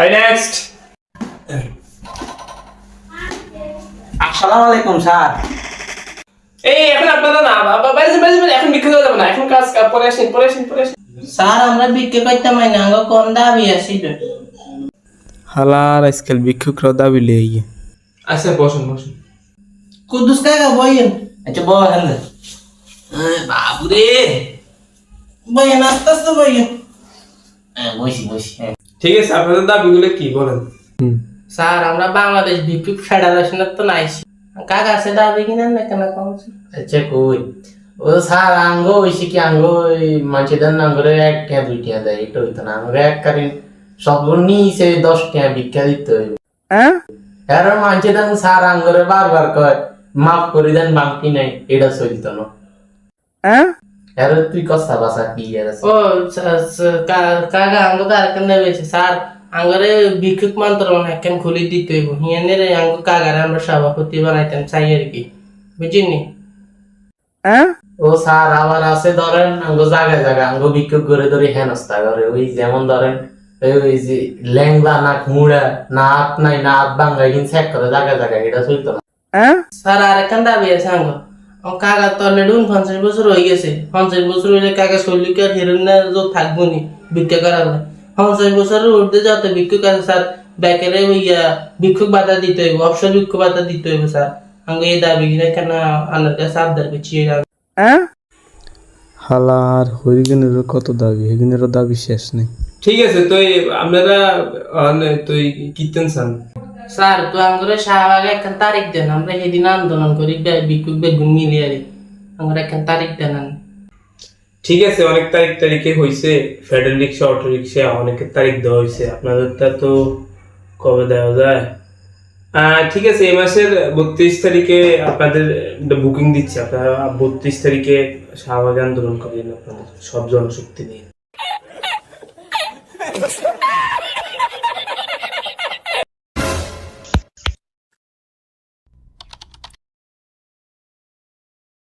I next আসসালামু আলাইকুম sir. এই এখন আপনারা না বাবা বাইরে বাইরে বাইরে এখন বিক্রি যাবে না এখন কাজ পরে আসেন পরে আসেন পরে আসেন। স্যার আমরা বিক্রি করতে পারি না আঙ্গ কোন দাবি আছে হালার আজকাল ভিক্ষুকরাও দাবি লিয়ে আচ্ছা বসুন বসুন। কুদ্দুস কাকা বইয়েন। আচ্ছা বল হেন বাবু রে বইয়েন আস্তে আস্তে বইয়েন। হ্যাঁ, বসি বসি হ্যাঁ। ঠিক আছে আপনাদের দাবিগুলো কি বলেন? স্যার আমরা বাংলাদেশ ভিক্ষুক ফেডারেশনের তো নাইছি। কাকা আছে দাবি কিনা না কেন কম আচ্ছা কই? ও স্যার আঙ্গ হইছে কি? আঙ্গ ওই মানুষদের নাঙ্গরে এক টিয়া দুই টিয়া দেয় এটা হইতো না। আঙ্গরে এক কারিন সব নিচে দশ টিয়া ভিক্ষা দিতে হইব। এর মানুষের স্যার আঙ্গরে বারবার কয় মাফ করে দেন বাকি নাই এটা চলিত না। এর তুই কষ্ট বাসা কি এর ও স- স- কা- কাকা আঙ্গ তো আরেকখান দেবেছে স্যার আঙ্গরে ভিক্ষুক মন্ত্রণ একখান খুলি দিতে হইব হিয়ানের আঙ্গ কাকারে আমরা সভাপতি বানাইতাম চাই আর কি বুঝিনি ও স্যার আবার আছে ধরেন আঙ্গ জায়গায় জায়গায় আঙ্গ বিক্ষোভ করে ধরে হেনস্তা করে ওই যেমন ধরেন ওই ওই যে ল্যাংলা নাক মুড়া না হাত নাই না হাত বাংলা কিন্তু করে জায়গায় জায়গায় এটা চলতো না স্যার আরেকখান দাবি আছে আঙ্গ কাকা তো অলরেডি পঞ্চাশ বছর হয়ে গেছে। পঞ্চাশ বছর হইলে কাকা শৈলিকার হিরণ না যে থাকব নি ভিক্ষা করার পঞ্চাশ বছরের উর্ধে যত ভিক্ষুক আছে স্যার। ব্যাকেরে ওইয়া ভিক্ষুক বাধা দিতে হইব অবসর ভিক্ষুক বাধা দিতে হইব স্যার। আঙ্গ এই দাবি কিনা কেন আনার কাছে আবদার করছি এই দাবি। হালার হরিগেনেরও কত দাবি? হরিগেনেরও দাবি শেষ নেই। ঠিক আছে তো এই আপনারা তো এই কীর্তন চান স্যার, তো আমরা শাহবাগে একখান তারিখ দেন, আমরা সেদিন আন্দোলন করি, বে- ভিক্ষুক বেগুন মিলিয়ে আমরা একখান তারিখ দেন ঠিক আছে, অনেক তারিখ তারিখে হয়েছে ফেডারেল রিক্সা, অটো রিক্সা অনেকের তারিখ দেওয়া হয়েছে আপনাদেরটা তো কবে দেওয়া যায়? ঠিক আছে, এই মাসের বত্রিশ তারিখে আপনাদের বুকিং দিচ্ছি। আপনারা বত্রিশ তারিখে শাহবাগে আন্দোলন করেন আপনাদের, সব জনশক্তি নিয়ে।